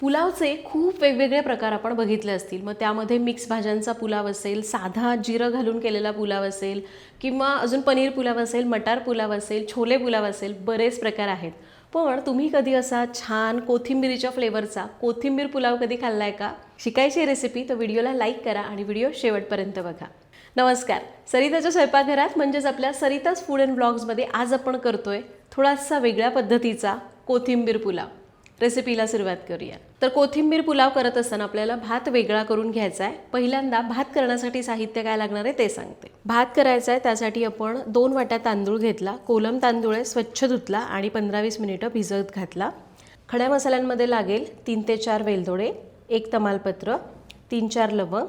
पुलावचे खूप वेगवेगळे प्रकार आपण बघितले असतील. मग त्यामध्ये मिक्स भाज्यांचा पुलाव असेल साधा जिरं घालून केलेला पुलाव असेल किंवा अजून पनीर पुलाव असेल मटार पुलाव असेल छोले पुलाव असेल बरेच प्रकार आहेत. पण तुम्ही कधी असा छान कोथिंबीरीच्या फ्लेवरचा कोथिंबीर पुलाव कधी खाल्लाय का? शिकायची रेसिपी तर व्हिडिओला लाईक करा आणि व्हिडिओ शेवटपर्यंत बघा. नमस्कार. सरिताच्या स्वयंपाकघरात म्हणजेच आपल्या सरिताच फूड अँड ब्लॉग्समध्ये आज आपण करतोय थोडासा वेगळ्या पद्धतीचा कोथिंबीर पुलाव. रेसिपीला सुरुवात करूया. तर कोथिंबीर पुलाव करत असताना आपल्याला भात वेगळा करून घ्यायचा आहे पहिल्यांदा भात करण्यासाठी साहित्य काय लागणार आहे ते सांगते. भात करायचं आहे त्यासाठी आपण दोन वाट्या तांदूळ घेतला कोलम तांदूळ आहे स्वच्छ धुतला आणि पंधरा वीस मिनिटं भिजत घातला. खड्या मसाल्यांमध्ये लागेल तीन ते चार वेलदोडे एक तमालपत्र तीन चार लवंग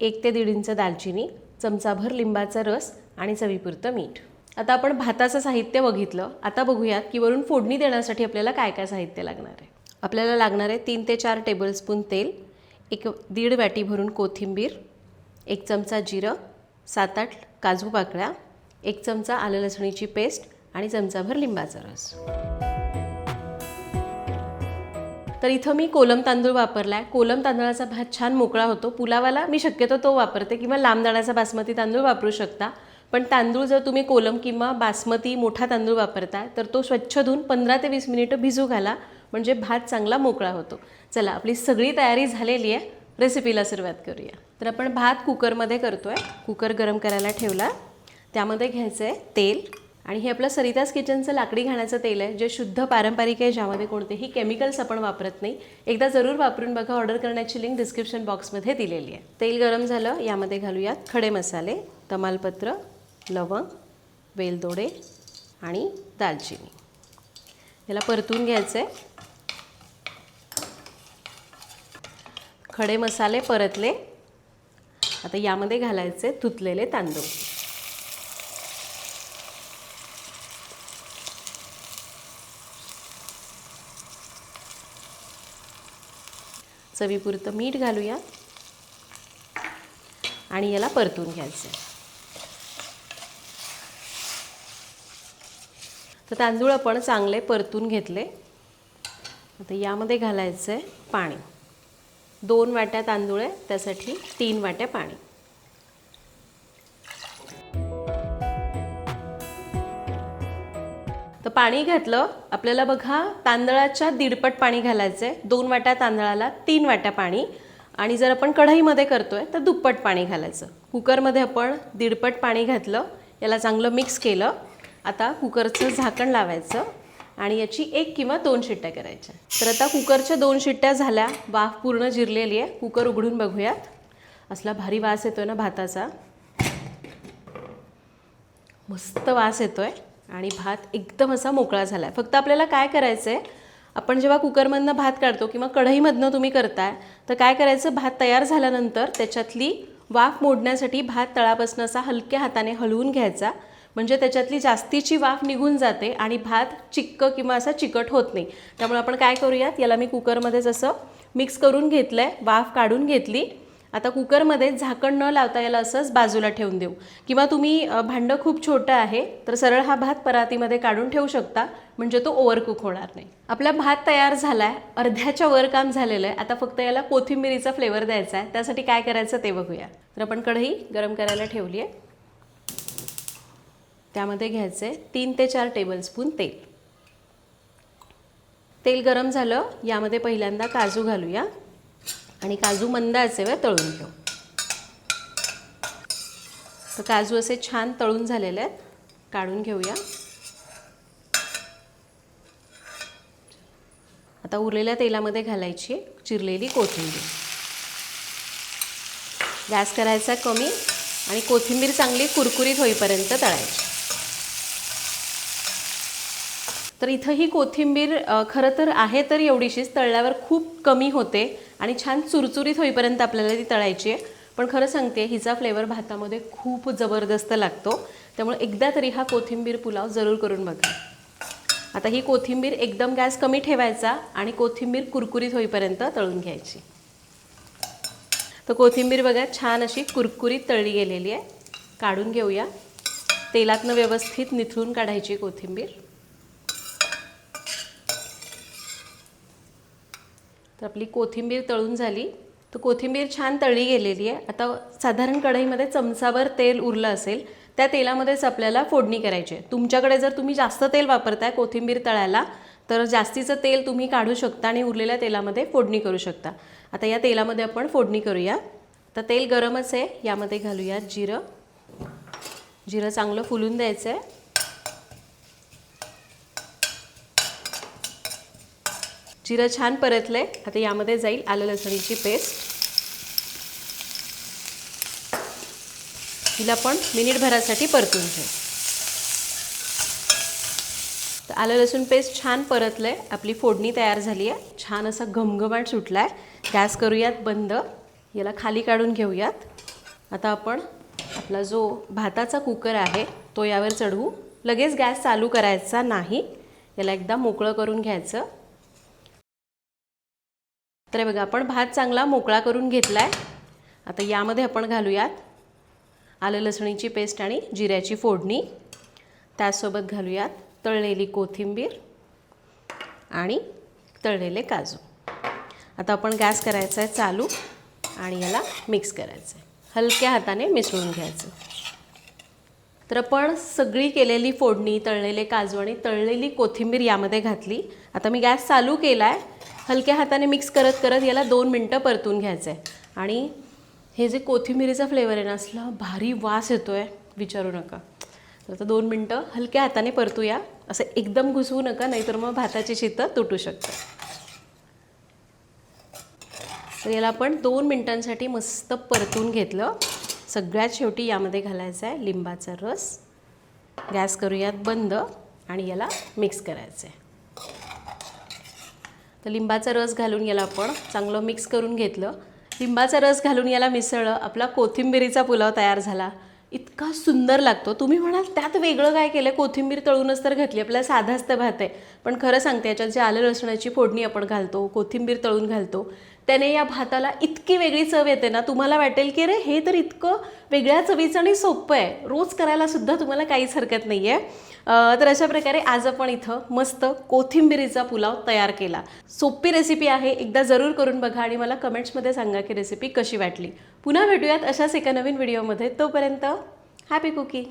एक ते दीड इंच दालचिनी चमचाभर लिंबाचा रस आणि चवीपुरतं मीठ. आता आपण भाताचं साहित्य बघितलं. आता बघूयात की वरून फोडणी देण्यासाठी आपल्याला काय काय साहित्य लागणार आहे. आपल्याला लागणार आहे तीन ते चार टेबलस्पून तेल एक दीड वाटी भरून कोथिंबीर एक चमचा जिरं सात आठ काजू पाकळ्या एक चमचा आलं लसणीची पेस्ट आणि चमचाभर लिंबाचा रस. तर इथं मी कोलम तांदूळ वापरला आहे कोलम तांदळाचा भात छान मोकळा होतो. पुलावाला मी शक्यतो तो वापरते किंवा लांब दाण्याचा बासमती तांदूळ वापरू शकता. पण तांदूळ जर तुम्ही कोलम किंवा बासमती मोठा तांदूळ वापरताय तर तो स्वच्छ धुवून पंधरा ते वीस मिनिटं भिजू घाला म्हणजे भात चांगला मोकळा होतो. चला आपली सगळी तयारी झालेली आहे. रेसिपीला सुरुवात करूया. तर आपण भात कुकरमध्ये करतो आहे कुकर गरम करायला ठेवला. त्यामध्ये घ्यायचं आहे तेल आणि हे आपलं सरितास किचनचं लाकडी घाण्याचं तेल आहे जे शुद्ध पारंपरिक आहे ज्यामध्ये कोणतेही केमिकल्स आपण वापरत नाही. एकदा जरूर वापरून बघा ऑर्डर करण्याची लिंक डिस्क्रिप्शन बॉक्समध्ये दिलेली आहे. तेल गरम झालं यामध्ये घालूयात खडे मसाले तमालपत्र लवंग वेलदोडे आणि दालचिनी. याला परतून घ्यायचं आहे खडे मसाले परतले. आता यामध्ये घालायचे तुतलेले तांदूळ. चवीपुरतं मीठ घालूया. आणि याला परतून घ्यायचं तर तांदूळ आपण चांगले परतून घेतले. आता यामध्ये घालायचं आहे पाणी. दोन वाट्या तांदूळ आहे त्यासाठी तीन वाट्या पाणी. तर पाणी घातलं आपल्याला बघा तांदळाच्या दीडपट पाणी घालायचं आहे दोन वाट्या तांदळाला तीन वाट्या पाणी. आणि जर आपण कढईमध्ये करतोय तर दुप्पट पाणी घालायचं. कुकरमध्ये आपण दीडपट पाणी घातलं याला चांगलं मिक्स केलं. आता कुकरचं झाकण लावायचं आणि याची एक किंवा दोन शिट्ट्या करायच्या. तर आता कुकरच्या दोन शिट्ट्या झाल्या. वाफ पूर्ण जिरलेली आहे. कुकर उघडून बघूयात असला भारी वास येतोय ना भाताचा. मस्त वास येतोय. आणि भात एकदम असा मोकळा झाला आहे फक्त आपल्याला काय करायचं आहे आपण जेव्हा कुकरमधनं भात काढतो किंवा कढईमधनं तुम्ही करताय तर काय करायचं? भात तयार झाल्यानंतर त्याच्यातली वाफ मोडण्यासाठी भात तळापासून असा हलक्या हाताने हलवून घ्यायचा. म्हणजे त्याच्यातली जास्तीची वाफ निघून जाते आणि भात चिक्क किंवा असा चिकट होत नाही. त्यामुळे आपण काय करूयात? याला मी कुकरमध्येच असं मिक्स करून घेतलं आहे वाफ काढून घेतली. आता कुकरमध्ये झाकण न लावता याला असंच बाजूला ठेवून देऊ. किंवा तुम्ही भांडं खूप छोटं आहे तर सरळ हा भात परातीमध्ये काढून ठेवू शकता म्हणजे तो ओव्हरकुक होणार नाही. आपला भात तयार झाला आहे अर्ध्याच्या वर काम झालेलं आहे आता फक्त याला कोथिंबिरीचा फ्लेवर द्यायचा आहे. त्यासाठी काय करायचं ते बघूया. तर आपण कढई गरम करायला ठेवली आहे त्यामध्ये घ्यायचं आहे तीन ते चार टेबलस्पून तेल. तेल गरम झालं यामध्ये पहिल्यांदा काजू घालूया. आणि काजू मंद आचेवर तळून घेऊ. तर काजू असे छान तळून झालेले आहेत. काढून घेऊया. आता उरलेल्या तेलामध्ये घालायची चिरलेली कोथिंबीर. गॅस करायचा कमी आणि कोथिंबीर चांगली कुरकुरीत होईपर्यंत तळायची. तर इथं ही कोथिंबीर खरं तर आहे तर एवढीशीच. तळल्यावर खूप कमी होते आणि छान चुरचुरीत होईपर्यंत आपल्याला ती तळायची आहे. पण खरं सांगते हिचा फ्लेवर भातामध्ये खूप जबरदस्त लागतो. त्यामुळे एकदा तरी हा कोथिंबीर पुलाव जरूर करून बघा. आता ही कोथिंबीर एकदम गॅस कमी ठेवायचा आणि कोथिंबीर कुरकुरीत होईपर्यंत तळून घ्यायची. तर कोथिंबीर बघा छान अशी कुरकुरीत तळली गेलेली आहे. काढून घेऊया. तेलातनं व्यवस्थित निथळून काढायची कोथिंबीर. तर आपली कोथिंबीर तळून झाली. तर कोथिंबीर छान तळी गेलेली आहे. आता साधारण कढईमध्ये चमचाभर तेल उरलं असेल त्या तेलामध्येच आपल्याला फोडणी करायची आहे. तुमच्याकडे जर तुम्ही जास्त तेल वापरताय कोथिंबीर तळायला तर जास्तीचं तेल तुम्ही काढू शकता आणि उरलेल्या तेलामध्ये फोडणी करू शकता. आता या तेलामध्ये आपण फोडणी करूया. तर तेल गरमच आहे. यामध्ये घालूया जिरं. जिरं चांगलं फुलून द्यायचं आहे जिरं छान परतलंय आता यामध्ये जाईल आलं लसणीची पेस्ट. तिला पण मिनिटभरासाठी परतून घे तर आलं लसूण पेस्ट छान परतलं. आहे आपली फोडणी तयार झाली आहे. छान असा घमघमाट सुटला आहे गॅस करूयात बंद. याला खाली काढून घेऊयात. आता आपण आपला जो भाताचा कुकर आहे तो यावर चढवू. लगेच गॅस चालू करायचा नाही. याला एकदा मोकळं करून घ्यायचं. तर हे बघा आपण भात चांगला मोकळा करून घेतला आहे आता यामध्ये आपण घालूयात आलं लसणीची पेस्ट आणि जिऱ्याची फोडणी. त्यासोबत घालूयात तळलेली कोथिंबीर आणि तळलेले काजू. आता आपण गॅस करायचा आहे चालू आणि याला मिक्स करायचं आहे हलक्या हाताने मिसळून घ्यायचं. तर आपण सगळी केलेली फोडणी तळलेले काजू आणि तळलेली कोथिंबीर यामध्ये घातली. आता मी गॅस चालू केला आहे हलक्या हाताने मिक्स करत करत याला दोन मिनटं परतून घ्यायचं आहे आणि हे जे कोथिंबीरीचा फ्लेवर आहे ना असला भारी वास येतो आहे विचारू नका. तर आता दोन मिनटं हलक्या हाताने परतूया. असं एकदम घुसवू नका नाहीतर मग भाताची शीतं तुटू शकतं तर याला आपण दोन मिनटांसाठी मस्त परतून घेतलं. सगळ्यात शेवटी यामध्ये घालायचा आहे लिंबाचा रस. गॅस करूयात बंद आणि याला मिक्स करायचं आहे. तर लिंबाचा रस घालून याला आपण चांगलं मिक्स करून घेतलं. लिंबाचा रस घालून याला मिसळलं आपला कोथिंबिरीचा पुलाव तयार झाला. इतका सुंदर लागतो. तुम्ही म्हणाल त्यात वेगळं काय केलं? कोथिंबीर तळूनच तर घातली. आपल्याला साधाच तर भात आहे. पण खरं सांगते याच्यात जे आलं लसणाची फोडणी आपण घालतो कोथिंबीर तळून घालतो. त्याने या भाताला इतकी वेगळी चव येते ना तुम्हाला वाटेल की अरे हे तर इतकं वेगळ्या चवीचं आणि सोपं आहे. रोज करायलासुद्धा तुम्हाला काहीच हरकत नाही आहे तर अशा प्रकारे आज आपण इथं मस्त कोथिंबिरीचा पुलाव तयार केला. सोपी रेसिपी आहे एकदा जरूर करून बघा आणि मला कमेंट्समध्ये सांगा की रेसिपी कशी वाटली. पुन्हा भेटूयात अशाच एका नवीन व्हिडिओमध्ये तोपर्यंत हॅपी कुकिंग